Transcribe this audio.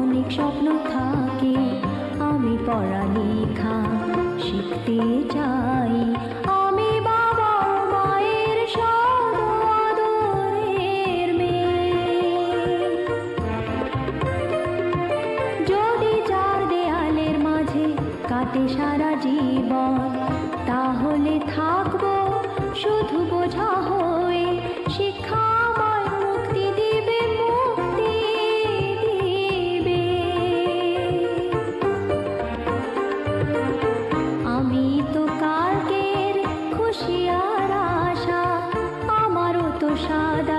অনেক স্বপ্ন থাকে, আমি পড়ালেখা শিখতে চাই। আমি বাবা মায়ের সদরের মেয়ে। যদি চার দেয়ালের মাঝে কাটে সারা জীবন, তাহলে থাকব শুধু বোঝা 沙。